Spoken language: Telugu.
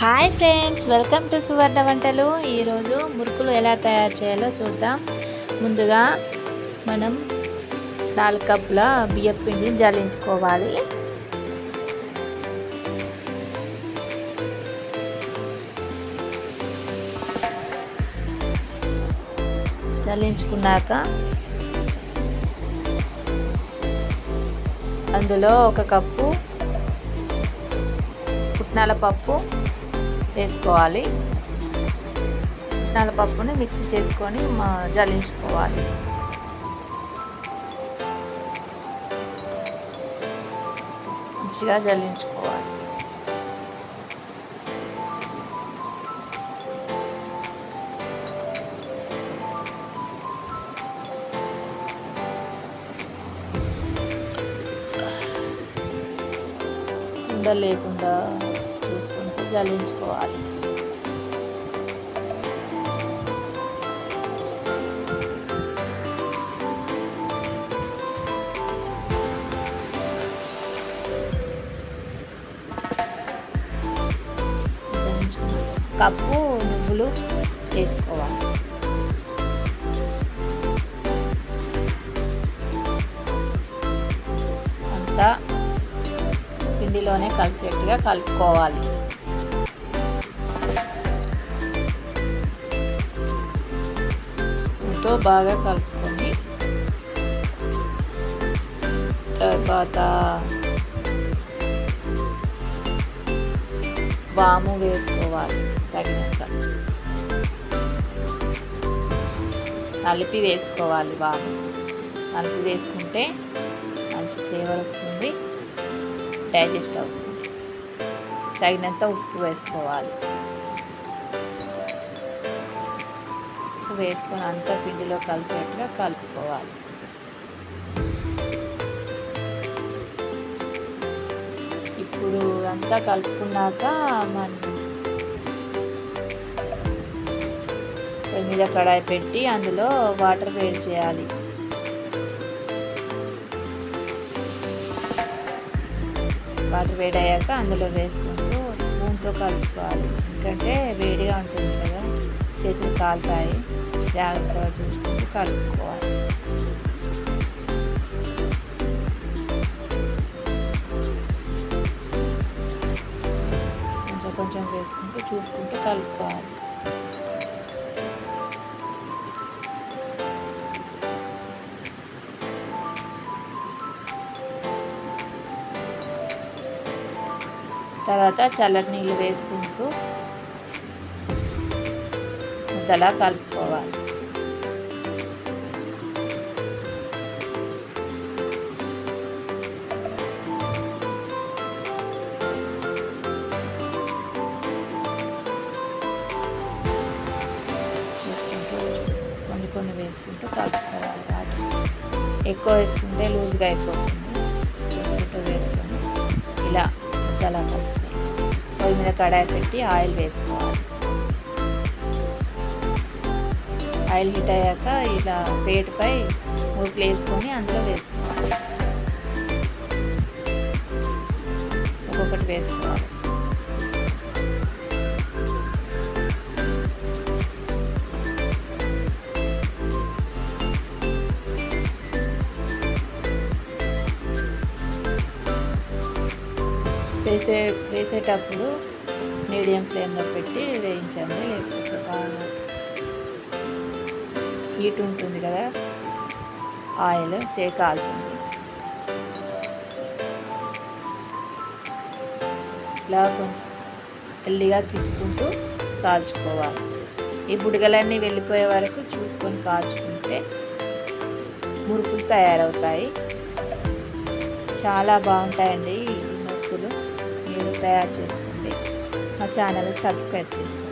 Hi friends welcome to Suvarna వంటలు. ఈరోజు మురుకులు ఎలా తయారు చేయాలో చూద్దాం. ముందుగా మనం నాలుగు కప్పుల బియ్యం పిండిని జల్లించుకోవాలి. జల్లించుకున్నాక అందులో ఒక కప్పు పుట్నాల పప్పు వేసుకోవాలి. నల్లపప్పుని పప్పుని మిక్సీ చేసుకొని మా జల్లించుకోవాలి. మంచిగా జల్లించుకోవాలి. ఉండలేకుండా జల్లించుకోవాలి. కప్పు నువ్వులు వేసుకోవాలి. అంతా పిండిలోనే కలిసేట్టుగా కలుపుకోవాలి. స్పూన్తో బాగా కలుపుకొని తర్వాత వాము వేసుకోవాలి తగినంత. నలిపి వేసుకోవాలి వాము. నలిపి వేసుకుంటే మంచి ఫ్లేవర్ వస్తుంది డైజెస్ట్ అవుతుంది. తగినంత ఉప్పు వేసుకోవాలి. వేసుకొని అంతా పిండిలో కలిసేట్టుగా కలుపుకోవాలి. ఇప్పుడు అంతా కలుపుకున్నాక మనం పొయ్యి మీద కడాయి పెట్టి అందులో వాటర్ వేడి చేయాలి. వాటర్ వేడయ్యాక అందులో వేసుకుంటూ స్పూన్తో కలుపుకోవాలి. ఎందుకంటే వేడిగా ఉంటుంది కదా. చేతులు కాలుతాయి. జాగ్రత్తగా చూసుకుంటూ కలుపుకోవాలి కొంచెం కొంచెం వేసుకుంటూ చూసుకుంటూ కలుపుకోవాలి. తర్వాత చల్లటి నీళ్ళు వేసుకుంటూ ముద్దలా కలుపుకోవాలి. కొన్ని కొన్ని వేసుకుంటూ కలుపుకోవాలి వాటర్ ఎక్కువ వేసుకుంటే లూజ్గా అయిపోతుంది. చూసుకుంటూ వేసుకొని ఇలా ముద్దలా కలుపుకోవాలి పొయ్యి మీద కడాయి పెట్టి ఆయిల్ వేసుకోవాలి. ఆయిల్ హీట్ అయ్యాక ఇలా ప్లేట్పై మురుకులు వేసుకొని అందులో వేసుకోవాలి. ఒక్కొక్కటి వేసుకోవాలి. వేసే వేసేటప్పుడు మీడియం ఫ్లేమ్లో పెట్టి వేయించండి లేకపోతే బాగా హీట్ ఉంటుంది కదా ఆయిల్ చే కాలుతుంది. ఇలా కొంచెం ఎల్లిగా తిప్పుకుంటూ కాల్చుకోవాలి. ఈ బుడగలన్నీ వెళ్ళిపోయే వరకు చూసుకొని కాల్చుకుంటే మురుకులు తయారవుతాయి. చాలా బాగుంటాయండి ఈ మురుకులు. మీరు తయారు చేసుకోండి. మా ఛానల్ సబ్స్క్రైబ్ చేసుకోండి.